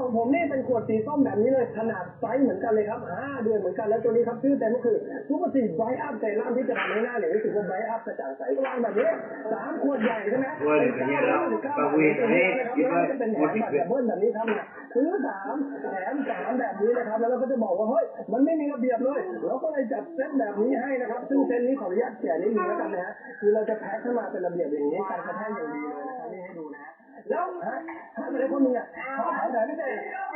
ของผมนี่เป็นขวดสีส้มแบบนี้เลย ขนาดไซส์เหมือนกันเลยครับห้าเดือนเหมือนกันแล้วตัวนี้ครับชื่อเต็มก็คือซูเปอร์ซีไบรท์อัพเซรั่มที่จะทำให้หน้าเนี่ยรู้สึกว่าไบรท์อัพกระจ่างใสวางแบบนี้สามขวดใหญ่ใช่ไหมเว้ยอย่างเงี้ยแล้วตะเวนให้คิดว่าจะเป็นแถคนมที่แบบเกิดดับเบิ้ลแบบนี้ครับเนี่ยซื้อสามแถมสามแบบนี้นะครับ แล้วเราก็จะบอกว่าเฮ้ยมันไม่มีระเบียบเลยเราก็เลยจัดเซตแบบนี้ให้นะครับซึ่งเซตนี้ขออนุญาตแกะนิดนึงแล้วกันนะฮะคือเราจะแพ็คขึ้นมาเป็นระเบียบอย่างนี้การกระแทกอย่างดีเลยนะครับนี่ให้ดูนะฮะ แล้วฮะถ้าไม่ได้คนนึงอะขามหน่อยไม่ได้แล้วเ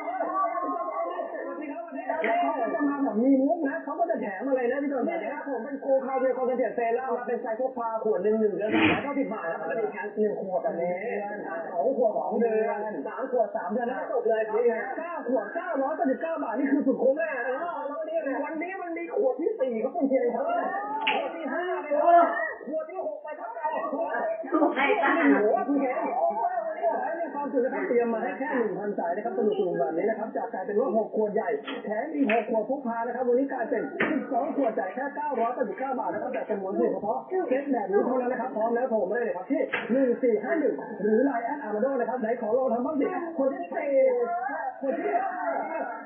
ขาจะมาแบบมีมุกนะเขาก็จะแถมอะไรนะพี่ต้นแบบนี้ผมเป็นโคคาเวียคอนเซนเทรตเซรั่มมาเป็นไซโคพาขวดหนึ่งหนึ่งเดือนสามร้อยเก้าสิบบาทแล้วก็จะมีแค่หนึ่งขวดแบบนี้สองขวดสองเดือนสามขวดสามเดือนแล้วจบเลยครับเก้าขวดเก้าร้อยเก้าสิบเก้าบาทนี่คือสุดคุ้มแน่แล้ววันนี้วันนี้มันมีขวดที่สี่ก็เป็นเพียงเท่านั้นขวดที่ห้าเลยครับขวดที่หกไปครับเราถูกให้ตั้งโอ้โหคุ ณเห็นในความสุนะครับเตรียมมาให้แค่หนึ่งพันสายนะครับสนุกสนุกแบบนี้นะครับจากกลายเป็นว่าหกขวดใหญ่แถมอีกหกขวดพกพานะครับวันนี้กลายเป็นสิบสองขวดจ่ายแค่เก้าร้อยแปดสิบเก้าบาทนะครับแต่เป็นมวลเฉพาะเซ็ตแบบนี้เท่านั้นนะครับพร้อมแล้วโทรมได้เลยครับที่หนึ่งสี่ห้าหนึ่งหรือไลน์แอดอาร์มาโดนะครับไหนขอลองทำบ้างดิคนที่สี่คนที่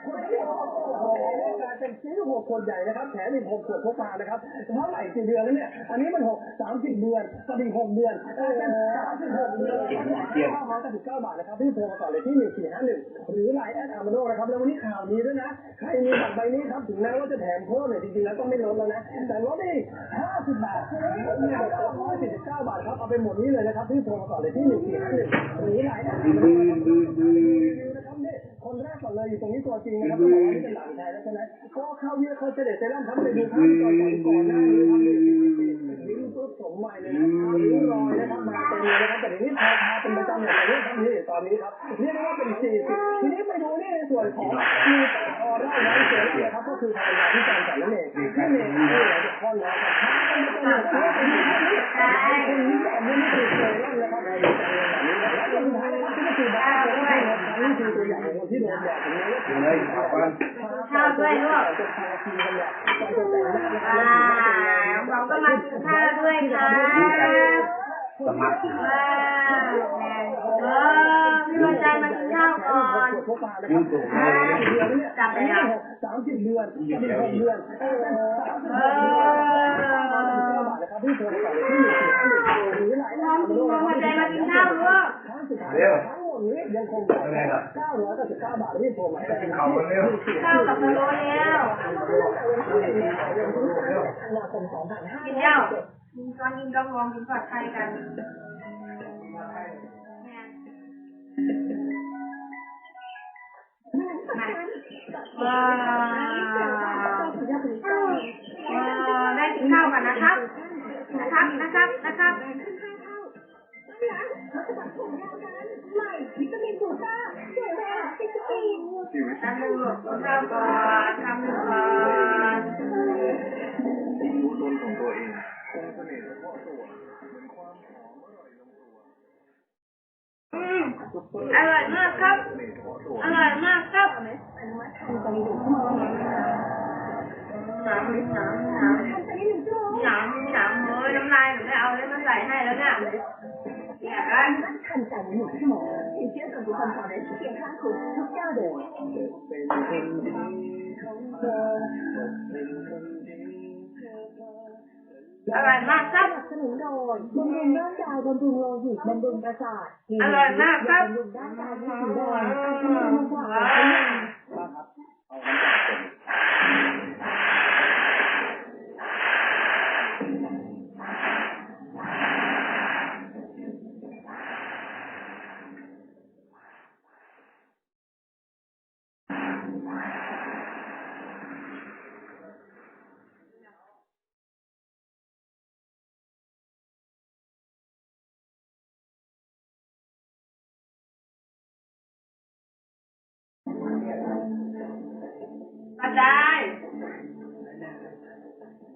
คนที่หกโอ้โหกลาย เป็นซื้อหกขวดใหญ่นะครับแถมอีกหกขวดพกพานะครับเท่าไหร่กี่เดือนแล้วเนี่ย อันนี้มันหกสามสิบเดือนก็ดีหกเดือนกลายเป็นสามสิบหกเดือนเก้าร้อยเก้าสิบเก้าบาทนะครับที่โทรมาก่อนเลยที่หนึ่งสี่ห้าหนึ่งหรือไลน์แอดอาร์มาโดนะครับ แล้ววันนี้ข่าวดีด้วยนะ ใครมีบัตรใบนี้ครับถึงแม้ว่าจะแถมเพิ่มเนี่ยจริงๆแล้วต้องไม่ลดแล้วนะ แต่ลดได้ห้าสิบบาทเก้าร้อยสี่สิบเก้าบาทครับเอาไปหมดนี้เลยนะครับที่โทรมาก่อนเลยที่หนึ่งสี่ห้าหนึ่งหรือไลน์แอดอาร์มาโนนบืนนะ ครับนี่คนแรกก่อนเลยอยู่ตรงนี้ตัวจริงนะครับต้องบอกว่านี่เป็นหลานชายแล้วใช่ไหมก็เข้าเยอะเขาเสด็จเซรั่มครับไปดูภาพก่อนก่อนหน้านี้ครับนี่ลิ้นปุ๊บสมใหม่เลยนะลิ้นรอยนะครับมาเต็มเลยนะครับแต่เดี๋ยวนี้พอทาเป็นประจำอย่างนี้ครับนี่ตอนนี้ครับเรียกได้ว่าเป็นสี่สิบทีนี้ไปดูนี่ในส่วนของมีออร่าไวท์เซรั่มนะครับก็คือภรรยาที่จำแต่นั่นเองที่เมย์ที่เราจะพ่นแล้วครับถ้าเป็นคนนี้อันนี้นี่คือเซรั่มนะครับแล้วสุดท้ายนะครับที่ก็คือบ้า เลยนี่คือตัวอย่างของคนที่โดนแดดถึงแม้ว่าเลยเอาไปข้าวด้วยลูกจะทาครีมกันเนี่ยก่อนจะแต่งหน้านะครัอ่าน้องก็มากินข้าวด้วยครับสมัครว้าวเออพี่วันใจมากินข้าวก่อนพวกปลานะครับเดือนเนี่ยจับไปแล้วสามสิบเดือนจะเป็นหกเดือนเออบาทนะครับที่โทรมาก่อนเลยที่หนึ่งสี่ห้าหนึ่งหรือหลายน้องกินน้องวันใจมากินข้าวลูกครั้งสุดท้ายทั้งหมดนี้ยังคงจ่ายเก้าร้อยเก้าสิบเก้าบาทที่โทรมาให้ได้เขาคนเร็วข้าวกับพะโล้แล้วธันวาคมสองพันห้ากินแล้วกินก่อนกินกระมองกินผัดไทยกันว้าวได้กินข้าวกันนะครับนะครับนะครับ นะครับทำหนึ่งลูกข้าวก่อนทำหนึ่งก่อนรู้ตนของตัวเองอืมอร่อยมากครับ อร่อยมากครับหนาวหนาวหนาวหนาวหนาวเฮ้ยน้ำลายหนูไม่เอาเลยมันใส่ให้แล้วเนี่ย อยากได้ 看在你的梦，请节省不换草人健康口出家的。 อร่อยมากครับ สนุนโดยบำรุงร่างกายบำรุงโลหิตบำรุงประสาท อร่อยมากครับ บำรุงร่างกายให้แข็งแรงอาชีพมากกว่า กระจาย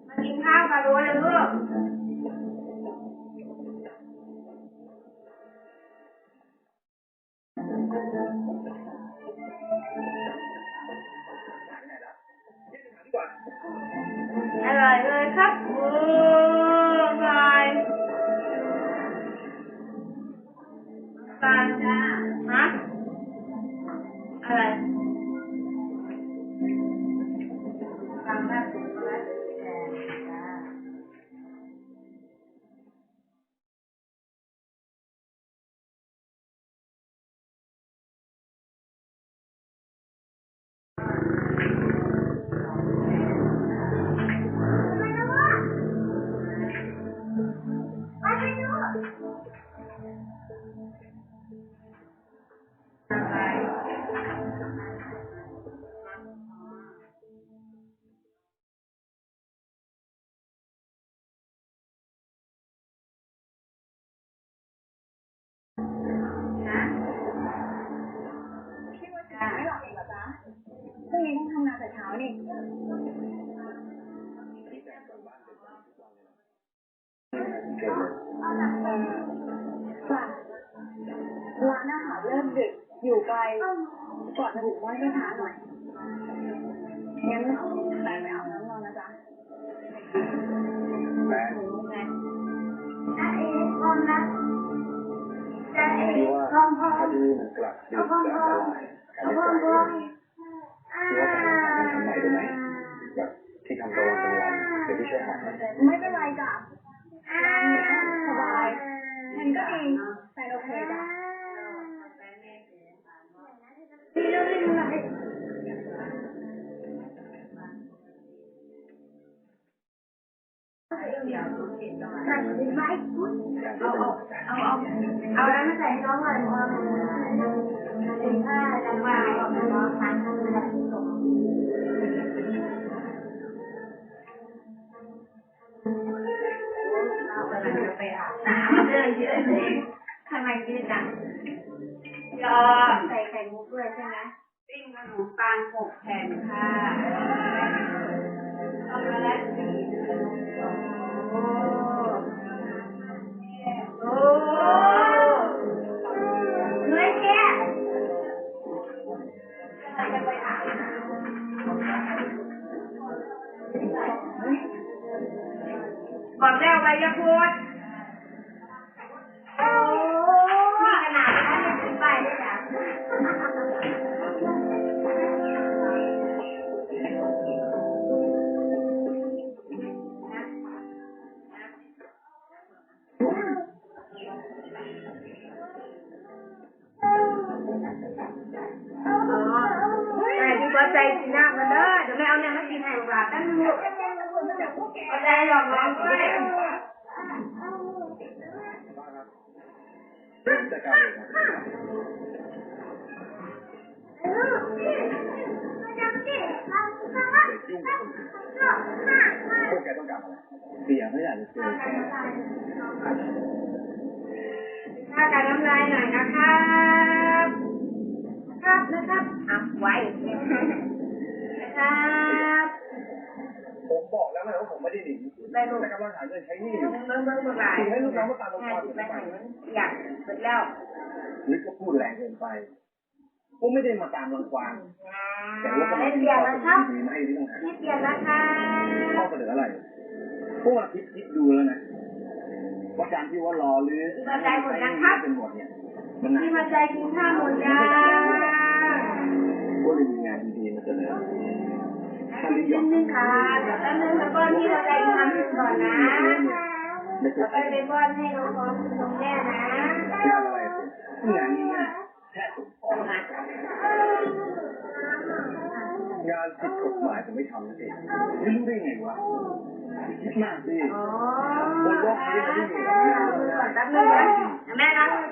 มากินข้าวกับโรยเลยลูกอร่อยเลยครับ นะพี่ว่าจะไม่ ร้านอาหารเริ่มดึกอยู่ไกลก่อนจะถึงบ้านก็ช้าหน่อยงั้นแฟนไปอาบน้ำนอนนะจ๊ะแม่ไงคิดว่าถ้าที่นี่มันกลับดึกจะอันตรายการได้ปล่อยคิด เอาเอาเอาแล้วมาใส่น้องหน่อยพอถึงผ้าจะมาเอาน้องทานข้าวมันที่ส่งเรากำลังจะไปอาบน้ำเลยเยอะเลยทำไมยืดจังยอมใส่ไข่มุกด้วยใช่ไหมปิ้งขนมปังหกแผ่นค่ะช็อกโกแลตสีโอ้ำบอกแล้วไปยาพูดโอ้มีขนาดนั้นยังขึ้นไปด้วยจ้ะอ๋อแต่ที่ว่าใจกินน้ำกันเด้อเดี๋ยวแม่เอาเนี่ยมากินให้ลูกหลานกันลูกเอาใจหลอกน้องด้วย เจ้าเลยพวกแกต้องการอะไรเสียไม่อยากจะเจอแกถ้าการน้ำลายหน่อยนะครับ ครับนะครับอะไว้นะครับ ผมบอกแล้วไงว่าผมไม่ได้หนีไปลูกแต่กำลังหาเงินใช้หนี้อยู่เบิ้งเบิ้งเบิ้งหลายให้ลูกน้องมาตามลงแม่ความสิผิดไปไปไหนอยากเสร็จแล้วนึกก็พูดแรงเกินไปกูไม่ได้มาตามรังควานแต่ว่าก็ไม่มาเปลี่ยนแล้วครับดีๆมาให้ที่ต้องหาไม่เปลี่ยนแล้วครัข้อบเสนออะไร พวกเราคิดคิดดูแล้วนะว่าการที่ว่ารอหรือเป็นหมดเนี่ยมันนานพี่มาใจกินข้าวหมดยังก็เลยมีงานดีๆมาเสนอ ถ้าลิยอมนึงค่ะเดี๋ยวแป๊บนึงแล้วก็พี่มาใจทำก่อนนะไม่เคแล้ยวไปไปบ้านให้น้องพร้อมน้องแม่นะงานอะไรงานนี้เนี่ยแค่ส่งของงานผิดกฎหมายผมไม่ทำนะสิไม่รู้ได้ไงวะคิดมากสิอ๋อบนโลกนี้มันไม่มีหรอกงานก่อนแป๊บนึงนะ